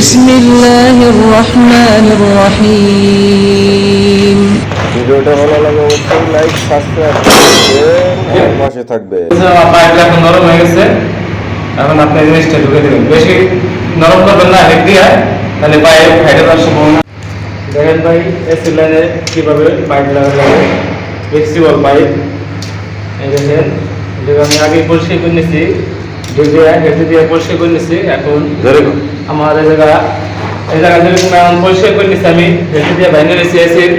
بسم الله الرحمن الرحيم ভিডিওটা ভালো লাগে অবশ্যই লাইক সাবস্ক্রাইব করে পাশে থাকবে পাইপটা এখন নরম হয়ে গেছে এখন আপনি এই জিনিসটা ঢুকে দেবেন বেশি নরম করবেন না হেড দিয়ে তাহলে পাইপ ফাইটে যাওয়ার সম্ভাবনা দেখেন ভাই এসি লাইনে কীভাবে পাইপ লাগাতে হবে ফ্লেক্সিবল পাইপ এই দেখেন যেটা আমি আগে পরিষ্কার করে নিয়েছি ঢুকে হেড দিয়ে পরিষ্কার করে নিয়েছি এখন আমার এই জায়গা এই জায়গা এখন পরিষ্কার করে নিচ্ছি আমি হেঁটে দিয়ে ভেঙে নিচ্ছি এসির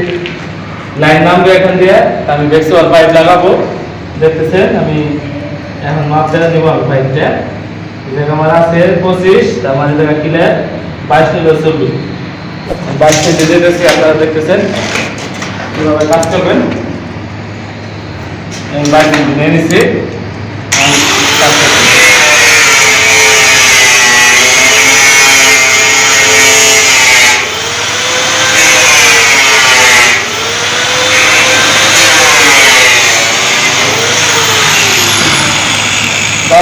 লাইন নামবে এখান দিয়ে আমি ভেক্সিওয়াল পাইপ লাগাবো। দেখতেছেন আমি এখন মাপ দেবো আমি পাইপটা। এই জায়গা আমার আছে পঁচিশ আমার এই জায়গা কিনে বাইশ নিল চব্বিশ বাইশ নিতে যেতেছি আপনারা দেখতেছেন। কীভাবে কাজ করবেন? বাইশ নিতে নিয়ে নিচ্ছি আমি কাজ করছি সব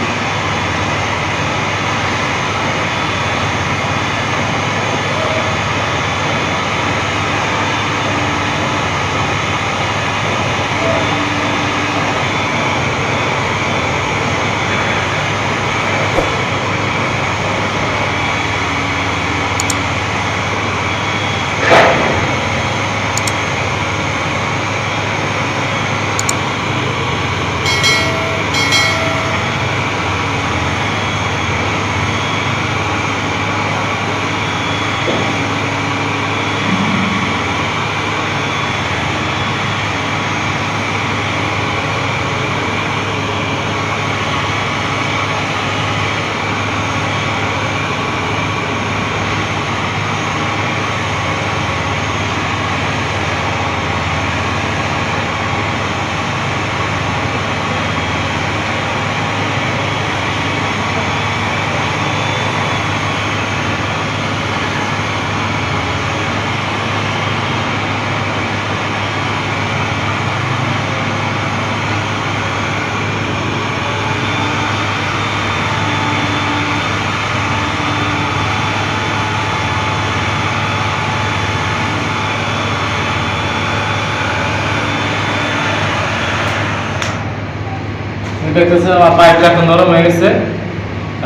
দেখতেছে পাইপটা এখন নরম হয়ে গেছে।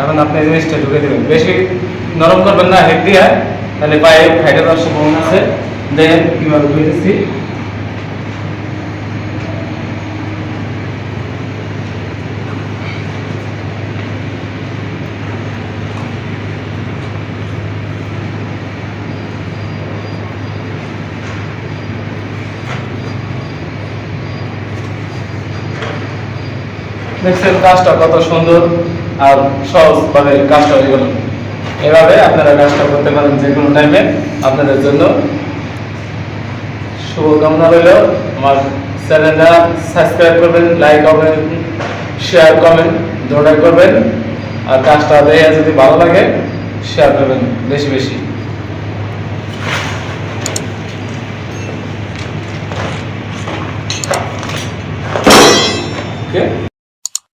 এখন আপনি এই জিনিসটা ঢুকে দেবেন। বেশি নরম করবেন না, হেড দিয়ে। তাহলে পাইপ যাওয়ার সম্ভাবনা আছে দেখেন কীভাবে ঢুকে দেখছেন কাজটা কত সুন্দর আর সহজ সহজভাবে কাজটা হয়ে গেল। এভাবে আপনারা কাজটা করতে পারেন যে কোনো টাইমে আপনাদের জন্য শুভকামনা রইল। আমার চ্যানেলটা সাবস্ক্রাইব করবেন লাইক করবেন শেয়ার কমেন্ট দুটাই করবেন। আর কাজটা দেখে যদি ভালো লাগে শেয়ার করবেন, বেশি বেশি।